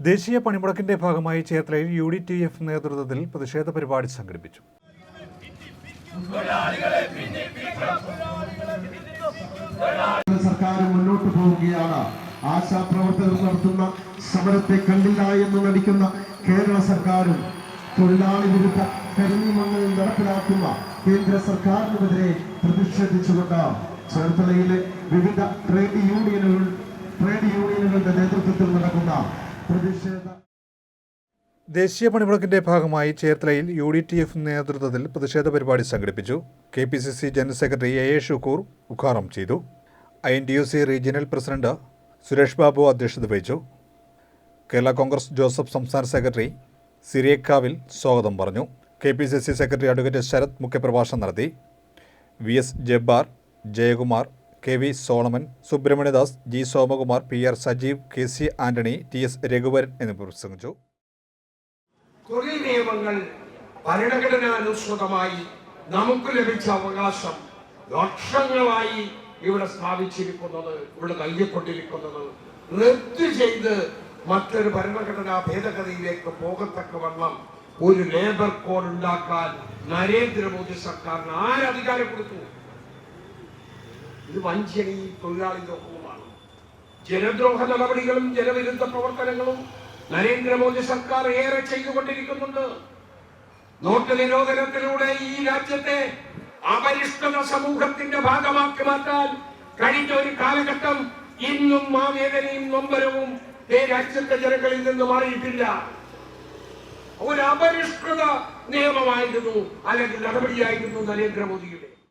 ദേശീയ പണിമുടക്കിന്റെ ഭാഗമായി ചേർത്തലയിൽ യു ഡി ടി എഫ് നേതൃത്വത്തിൽ പ്രതിഷേധ പരിപാടി സംഘടിപ്പിച്ചു. സർക്കാർ മുന്നോട്ട് പോവുകയാണ്. ആശാപ്രവർത്തകർ നടത്തുന്ന സമരത്തെ കണ്ടില്ല എന്ന് നടിക്കുന്ന കേരള സർക്കാരും തൊഴിലാളി വിരുദ്ധ കരിനിയമങ്ങൾ നടപ്പിലാക്കുന്ന കേന്ദ്ര സർക്കാരിനെതിരെ പ്രതിഷേധിച്ചുകൊണ്ട് ചേർത്തലയിലെ വിവിധ ട്രേഡ് യൂണിയനുകൾ ട്രേഡ് യൂണിയനുകളുടെ നേതൃത്വത്തിൽ നടക്കുന്ന ദേശീയ പണിമുടക്കിന്റെ ഭാഗമായി ചേർത്തലയിൽ യു ഡി ടി എഫ് നേതൃത്വത്തിൽ പ്രതിഷേധ പരിപാടി സംഘടിപ്പിച്ചു. K P C C general secretary A A Shukkur ഉദ്ഘാടനം ചെയ്തു. I N T U C regional president Suresh Babu അധ്യക്ഷത വഹിച്ചു. കേരള കോൺഗ്രസ് ജോസഫ് സംസ്ഥാന സെക്രട്ടറി സിറിയക്കാവിൽ സ്വാഗതം പറഞ്ഞു. K P C C secretary advocate Sharath മുഖ്യപ്രഭാഷണം നടത്തി. V S Jabbar Jayakumar K V Solomon Subrahmanyadas G Somakumar P R Sajeev K C Antony T S Raghuvaran എന്നിവർ പ്രസംഗിച്ചു. തൊഴിൽ നിയമങ്ങൾ ഭരണഘടനാനുസൃതമായി നമുക്ക് ലഭിച്ച അവകാശം വർഷങ്ങളായി ഇവിടെ സ്ഥാപിച്ചിരിക്കുന്നത് ഇവിടെ നൽകിക്കൊണ്ടിരിക്കുന്നത്. റദ്ദ് ചെയ്ത് മറ്റൊരു ഭരണഘടനാ ഭേദഗതിയിലേക്ക് പോകത്തക്കവണ്ണം ഒരു ലേബർ കോഡ് ഉണ്ടാക്കാൻ നരേന്ദ്രമോദി സർക്കാരിന് ആരധികാരം കൊടുത്തു? ഇത് വഞ്ചനീ തൊഴിലാളി ദ്രോഹവുമാണ് ജനദ്രോഹ നടപടികളും ജനവിരുദ്ധ പ്രവർത്തനങ്ങളും നരേന്ദ്രമോദി സർക്കാർ ഏറെ ചെയ്തുകൊണ്ടിരിക്കുന്നുണ്ട്. നോട്ട് നിരോധനത്തിലൂടെ ഈ രാജ്യത്തെ അപരിഷ്കൃത സമൂഹത്തിന്റെ ഭാഗമാക്കി മാറ്റാൻ കഴിഞ്ഞ ഒരു കാലഘട്ടം ഇന്നും ആ വേദനയും നൊമ്പരവും ഈ രാജ്യത്തെ ജനങ്ങളിൽ നിന്ന് മാറിയിട്ടില്ല. ഒരു അപരിഷ്കൃത നിയമമായിരുന്നു അല്ലെങ്കിൽ നടപടിയായിരുന്നു നരേന്ദ്രമോദിയുടെ.